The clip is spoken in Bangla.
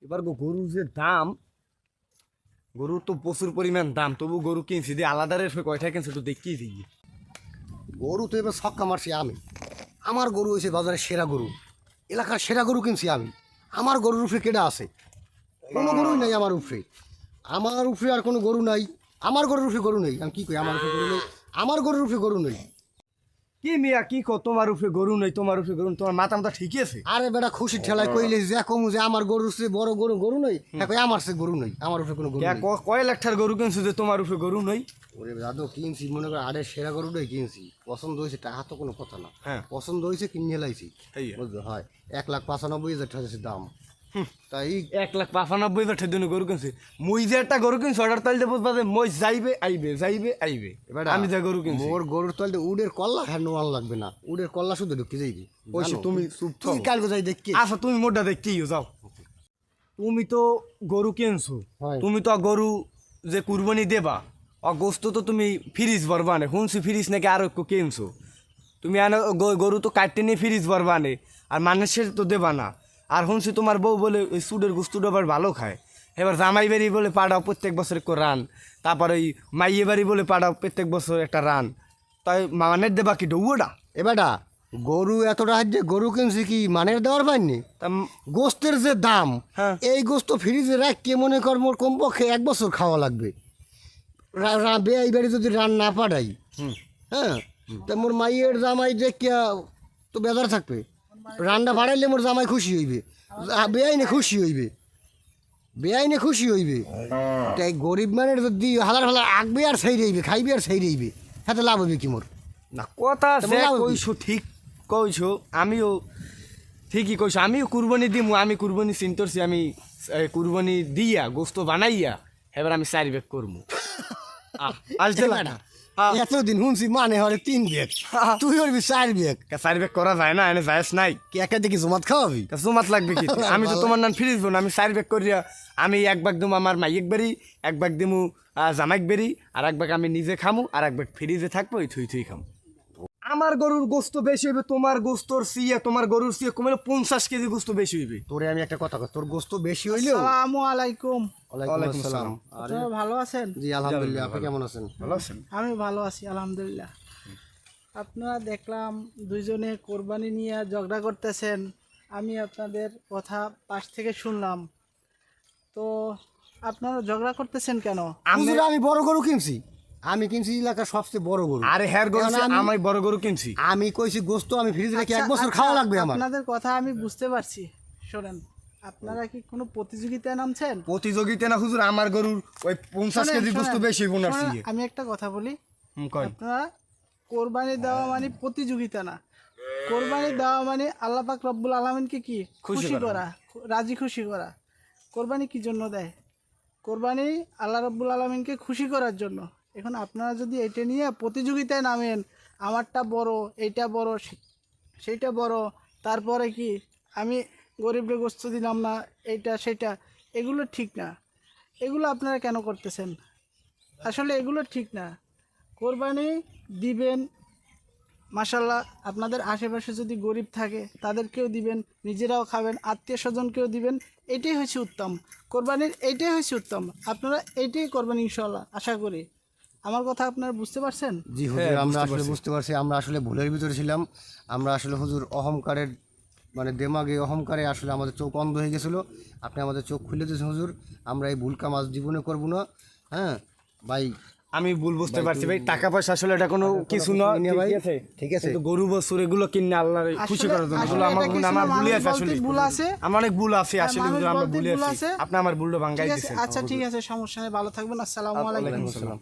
এবার গরুর যে দাম, গরুর তো প্রচুর পরিমাণ দাম, তবু গরু কিনছি দিয়ে আলাদা রেট কয়টা কিনছে একটু দেখিয়ে দিই। গরু তো এবার ছক্কা মারছি আমি। আমার গরু হয়েছে বাজারে সেরা গরু। এলাকার সেরা গরু কিনছি আমি। আমার গরুর উপরে কেডা আছে? কোনো গরুই নাই আমার উপরে। আমার উপরে আর কোনো গরু নাই। আমার গরুর উপরে গরু নেই। আমি কী করি? আমার উপরে গরু নেই। আমার গরুর উপরে গরু নেই। কি মিয়া কি কো তোমার উপরে গরু নেই তোমার উপরে গরু তোমার মাথা মাথা ঠিকই আছে? আরে বেটা খুশি ঠেলায় কইলে যে কমু যে আমার গরুর চেয়ে বড় গরু গরু নেই এখন আমার সে গরু নেই আমার উপরে কোনো গরু নেই। কয় লাখটার গরু কিনছো যে তোমার উপরে গরু নেই? ওরে দাদু কিনছি মনে করে আরে সেরা গরুটাই কিনছি। পছন্দ হয়েছে টাকা তো কোনো কথা না। হ্যাঁ। পছন্দ হয়েছে কিনে লাইছি। বুঝলো হয়। এক লাখ পঁচানব্বই হাজার টাকা দাম। তাই? এক লাখ পাঁচানব্বই হাজার টাকা গরু কিনছে। মুই যে একটা গরু কিনছি অর্ডার তাইলে বুঝবা যে মই যাইবে আইবে যাইবে আইবে। এবার আমি যে গরু কিনছি। মোর গরুর তলতে উডের কল্লা হ্যাঁ নোয়াল লাগবে না। উডের কল্লা শুধু ঢুকে যাইবি। তুমি তুই কালকে যাই দেখি। আচ্ছা তুমি মোটা যাও। তুমি তো গরু কিনছো। তুমি তো গরু যে কুরবানি দেবা অ গোস্ত তো তুমি ফ্রিজ ভরবা নে শুনছি ফ্রিজ নাকি আরও একটু কিনছো। তুমি গরু তো কাটতে নিয়ে ফ্রিজ ভরবা নে আর মানুষের তো দেবা না। আর শুনছি তোমার বউ বলে ওই সুডের গোস্তটা আবার ভালো খায়। এবার জামাই বাড়ি বলে পাড়াও প্রত্যেক বছর একটু রান। তারপর ওই মাইয়ে বাড়ি বলে পাড়াও প্রত্যেক বছর একটা রান। তাই মানের দেবা কি ডৌটা এবারটা গরু এতটা যে গরু কিনছি কি মানের দেওয়ার পাইনি তা গোস্তের যে দাম হ্যাঁ। এই গোস্ত ফ্রিজে রাখ কে মনে কর মোর কমপক্ষে এক বছর খাওয়া লাগবে। বেয়াই বাড়ি যদি রান না পাঠাই হ্যাঁ? তা মোর মাইয়ের জামাই কে তো বেজার থাকবে। রান্না বাড়াইলে মোর জামাই খুশি হইবে। বেআইনে খুশি হইবে। বেআইনে খুশি হইবে। তাই গরিব মানের যদি হাজার হাজার আঁকবে আর সেই রইবে খাইবে আর সেই রইবে হাতে লাভ হবে কি মোর? না কথা কইছো ঠিক কইছো আমিও ঠিকই কইছো আমিও কুরবানি দিমু আমি কুরবানি চিন্তারছি আমি কুরবানি দিয়া গোস্ত বানাইয়া এবার আমি চারি বেগ করব আজ বেটা, এতদিন শুনছি মানে হরে তিন বেগ তুই হরবি চার বেগ চার বেগ করা যায় না এনে যায়স নাই। কি একা দেখি জমাত খাওয়াবি? জুমাত লাগবে কি? আমি তো তোমার নাম ফিরিস না আমি চার বেগ করিয়া আমি এক বাগ দিমু আমার মাইক বেরি এক বাগ দিমু জামাইক বেরি আর এক বাগ আমি নিজে খামু আর এক বাগ ফ্রিজে থাকব ওই থুই থুই খামু। আমার গরুর গোস্ত বেশি হইবে তোমার গোস্তর সিয়া তোমার গরুর সিয়া কমে পঞ্চাশ কেজি গোস্ত বেশি হইবে। তোরে আমি একটা কথা কই, তোর গোস্ত বেশি হইলেও আসসালামু আলাইকুম। ওয়ালাইকুম আসসালাম। আরে ভালো আছেন? জি আলহামদুলিল্লাহ আপনি কেমন আছেন? ভালো আছেন। আমি ভালো আছি আলহামদুলিল্লাহ। আপনারা দেখলাম দুইজনে কোরবানি নিয়ে ঝগড়া করতেছেন। আমি আপনাদের কথা পাশ থেকে শুনলাম। তো আপনারা ঝগড়া করতেছেন কেন? আমি বড় গরু কিনছি। আমি কিনছি এলাকার সবচেয়ে বড় গরু। আরে হ্যার গরু আমি- বড় গরু কিনছি। আমি কইছি গোস্ত আমি ফ্রিজে রেখে এক আচ্ছা, বছর আচ্ছা, খাওয়া লাগবে আমার। আপনাদের কথা আমি বুঝতে পারছি। শোনেন আপনারা কি কোনো প্রতিযোগিতায় নামছেন? প্রতিযোগিতা না হুজুর আমার গরুর ওই পঞ্চাশ কেজি গোস্ত বেশি না আমি একটা কথা বলি। আপনারা কোরবানি দেওয়া মানে প্রতিযোগিতা না। কোরবানি দেওয়া মানে আল্লাহ পাক রব্বুল আলমিনকে কি? খুশি খুশি করা। করা রাজি খুশি করা। কোরবানি কি জন্য দেয়? কোরবানি আল্লাহ রব্বুল আলমিনকে খুশি করার জন্য। এখন আপনারা যদি এটা নিয়ে প্রতিযোগিতায় নামেন, আমারটা বড়, এইটা বড় সেইটা বড়, তারপরে কি আমি গরিবরে গোস্ত দিলাম না, এইটা সেটা এগুলো ঠিক না। এগুলো আপনারা কেন করতেছেন? আসলে এগুলো ঠিক না। কোরবানি দিবেন মাসাল্লাহ আপনাদের আশেপাশে যদি গরিব থাকে, তাদেরকেও দিবেন, নিজেরাও খাবেন, আত্মীয় স্বজনকেও দিবেন, এটাই হচ্ছে উত্তম। কোরবানির, এইটাই হচ্ছে উত্তম। আপনারা এইটাই করবেন ইনশাল্লাহ আশা করি। আমার কথা আপনারা বুঝতে পারছেন? জি হুজুর আমরা আসলে বুঝতে পারছি আমরা আসলে ভুলের ভিতরে ছিলাম। আমরা আসলে হুজুর অহংকারের মানে দেমাগে অহংকারে আসলে আমাদের চোখ অন্ধ হয়ে গেছিল। আপনি আমাদের চোখ খুলে দিয়েছেন হুজুর। আমরা এই ভুল কাম আজ জীবনে করব না হ্যাঁ? ভাই আমি ভুল বুঝতে পারছি ভাই টাকা পয়সা আসলে এটা কোনো কিছু না। ভাই। ঠিক আছে কিন্তু গরু বছর এগুলো কিনে আল্লাহ খুশি করার জন্য। আসলে আমার ভুল আমার না, আছে আসলে। ভুল আছে। আমার অনেক ভুল আছে হ্যাঁ, আসলে হুজুর আমরা ভুল আছে। আপনি আমার ভুলটা ভাঙ্গাই ঠিক দিয়েছেন। আচ্ছা ঠিক আছে সমস্যা নেই ভালো থাকবেন আসসালামু আলাইকুম। আসসালাম।